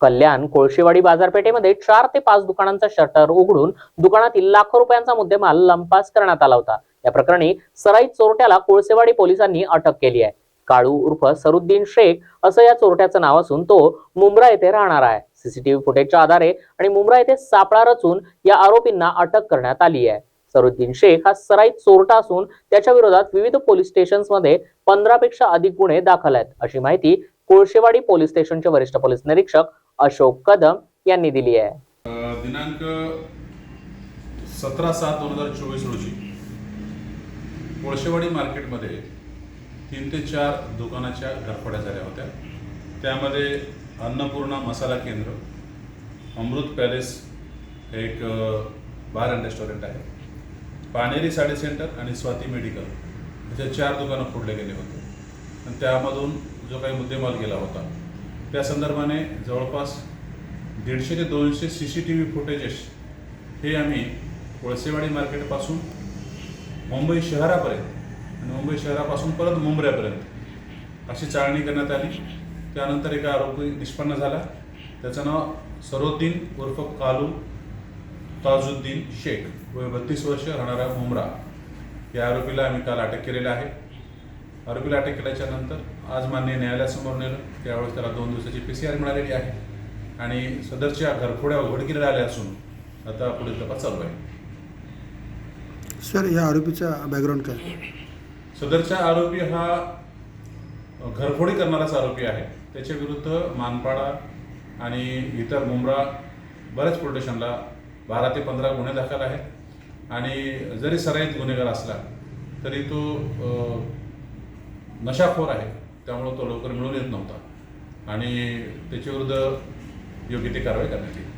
कल्याण कोळशेवाडी बाजारपेठेमध्ये चार ते पाच दुकानांचा शटर उघडून दुकानातील लाखो रुपयांचा मुद्देमाल लंपास करण्यात आला होता. या प्रकरणी सराईत चोरट्याला कोळसेवाडी पोलिसांनी अटक केली आहे. काळू उर्फ सरुद्दीन शेख असं या चोरट्याचं नाव असून तो मुंब्रा येथे राहणार आहे. सीसीटीव्ही फुटेजच्या आधारे आणि मुंब्रा येथे सापळा रचून या आरोपींना अटक करण्यात आली आहे. सरुद्दीन शेख हा सराईत चोरटा असून त्याच्या विरोधात विविध पोलीस स्टेशन्समध्ये पंधरा पेक्षा अधिक गुन्हे दाखल आहेत. अशी माहिती कोळशेवाडी पोलीस स्टेशनचे वरिष्ठ पोलीस निरीक्षक अशोक कदम यांनी दिली आहे. दिनांक सतरा सात दोन हजार चोवीस रोजी कोळशेवाडी मार्केटमध्ये तीन ते चार दुकानाच्या घरफड्या झाल्या होत्या. त्यामध्ये अन्नपूर्णा मसाला केंद्र अमृत पॅलेस एक बार अँड रेस्टॉरंट आहे. पाणेरी साडी सेंटर आणि स्वाती मेडिकल असे चार दुकानं फोडले गेले होते. आणि त्यामधून जो काही मुद्देमाल गेला होता त्या संदर्भाने जवळपास दीडशे ते दोनशे C C T V footages हे आम्ही कोळसेवाडी मार्केटपासून मुंबई शहरापर्यंत आणि मुंबई शहरापासून परत मुंबऱ्यापर्यंत अशी चाळणी करण्यात आली. त्यानंतर एका आरोपी निष्पन्न झाला. त्याचं नाव सरोद्दीन उर्फ कालू ताजुद्दीन शेख. वय बत्तीस वर्ष राहणारा मुमरा या आरोपीला आम्ही काल अटक केलेलं आहे. आरोपीला अटक केल्याच्यानंतर आज मान्य न्यायालयासमोर नेलं. त्यावेळेस त्याला दोन दिवसाची पी सी आर मिळालेली आहे. आणि सदरच्या घरफोड्या उघडकीला आल्या असून आता पुढील तपास चालू आहे. सर या आरोपीचा बॅकग्राऊंड काय? सदरचा आरोपी हा घरफोडी करणाराच आरोपी आहे. त्याच्या विरुद्ध मानपाडा आणि इतर मुंब्रा बऱ्याच पोलीस स्टेशनला बारा ते पंधरा गुन्हे दाखल आहेत. आणि जरी सराईत गुन्हेगार असला तरी तो नशाखोर आहे त्यामुळं तो लवकर मिळून येत नव्हता. आणि त्याच्याविरुद्ध योग्य ती कारवाई करण्यात येईल.